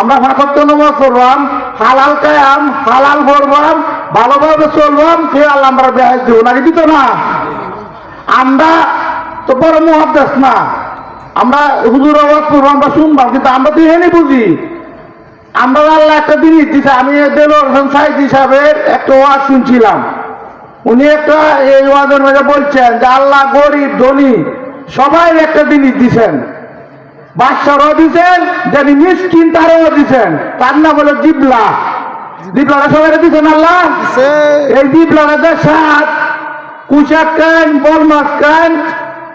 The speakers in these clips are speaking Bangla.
আমরা ফাঁকত্ব নমাজ পড়বাম হালাল কায়াম, হালাল পড়বাম ভালোভাবে চলবাম সে আল্লাহ আমরা বেহাই দিব নাকি দিত না, আমরা তো বড় মহাদেশ না। আমরা হুজুর আওয়াজ করব, আমরা শুনবাম, কিন্তু আমরা তো এনে বুঝি। আমরা আল্লাহ একটা জিনিস দিছে, আমি দেলোর হোসেন সাইদ হিসাবের একটা ওয়াজ শুনছিলাম। উনি একটা এই ওয়াজের মধ্যে বলছেন যে, আল্লাহ গরিব, ধনী, সবাই একটা জিনিস দিছেন। বাদশারও দিচ্ছেন যিনি মিসকিন তারও দিচ্ছেন তার নাম হলো জিবলা। জিবলারা সবাই দিছেন আল্লাহ? এই জিবলারা সাত কুচাক কান বল মাছ কান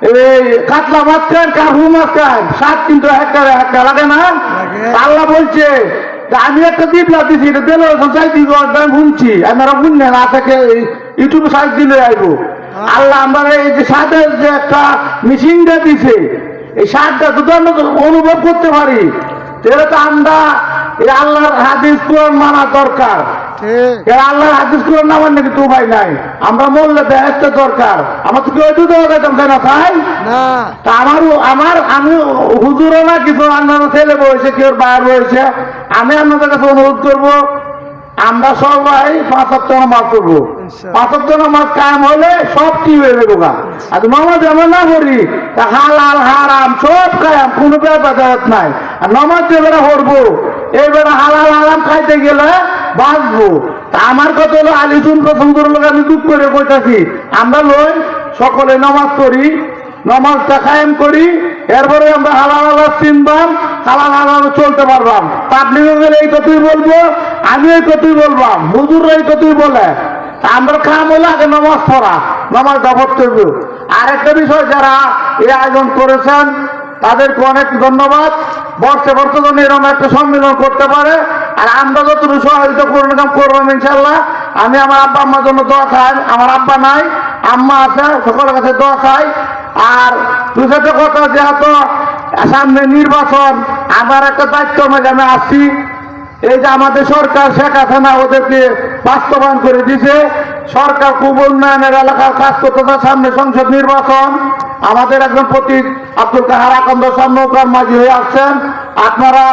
এই কাতলা মাছ কান কাহু মাছ কান সাত কিন্তু একটা একটা লাগে না? আল্লাহ বলছে যে আমি একটা দিবলা দিছি এটা দিল সোসাই দিব আমি শুনছি। আমরা শুনলে না থেকে ইউটিউবে সাইজ দিলে আইব। আল্লাহ আমরা এই যে সাদের যে একটা মেশিনটা দিছে এই সারটা যদি আমরা অনুভব করতে পারি। তাহলে তো আমরা এই আল্লাহর হাদিস কোরআন মানা দরকার। এর আল্লাহর হাদিস কোরআন না মানে কিন্তু উপায় নাই। আমরা মরলে বেহেস্ত দরকার। আমার তো কেউ তো দেওয়া যেতাম তাই না। তাই তা আমারও আমার আমি হুজুরও না কিছু অন্যান্য ছেলে বয়সে কেউ বাইর বয়সে। আমি আপনাদের কাছে অনুরোধ করব আমরা সবাই পাঁচাত্তর নামাজ করব ইনশাআল্লাহ। পাঁচ সপ্তাহ নামাজ কায়েম হলে সব কি হয়ে যাবে গা। আর নামাজ আমরা না করি তা হালাল হারাম সব কায়াম কোনো ব্যাপার নাই। আর নামাজ যে বেড়া হরবো এবারে হালাল হারাম খাইতে গেলে বাঁচবো। তা আমার কথা হলো আলিসুন পছন্দের লোক আমি দুঃখ করে কইতাছি আমরা লই সকলে নামাজ পড়ি নমাজটা কায়েম করি এরপরে আমরা হালাল হালাল চিনবাম হালাল হালাল চলতে পারবাম। পাবলিকে গেলে এই কথাই বলব আমি এই কথাই বলবাম হুজুর এই কথাই বলে। আমরা কাম হলে আগে নমাজ পড়া নমাজটা পড়তে হবে আর একটা বিষয়, যারা এই আয়োজন করেছেন, তাদেরকে অনেক ধন্যবাদ। বর্ষে বর্ষে যেন এরকম একটা সম্মেলন করতে পারে। আর আমরা যতটুকু সহযোগিতা করুন কাম করবেন ইনশাল্লাহ আমি আমার আব্বা, আম্মার জন্য দোয়া খাই আমার আব্বা নাই, আম্মা আছে, সকলের কাছে দোয়া খাই আর দুসাথে কথা, যেহেতু সামনে নির্বাচন, আমার একটা দায়িত্ব আমি আসছি। এই যে আমাদের সরকার শেখ হাসিনা ওদেরকে বাস্তবায়ন করে দিছে। সরকার খুব উন্নয়নের এলাকার কাজ করতেছে, সামনে সংসদ নির্বাচন। আমাদের একজন প্রতীক আব্দুল কাহার আকন্দ সামনৌকার মাঝি হয়ে আসছেন। আপনারা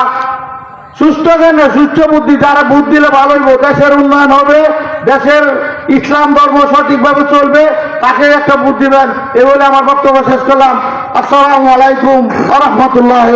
সুস্থ জ্ঞানে সুস্থ বুদ্ধি, যারা বুদ্ধ দিলে ভালো হইব, দেশের উন্নয়ন হবে, দেশের ইসলাম ধর্ম সঠিকভাবে চলবে, তাকে একটা বুদ্ধি দেন। এ বলে আমার বক্তব্য শেষ করলাম। আসসালামু আলাইকুম রহমতুল্লাহ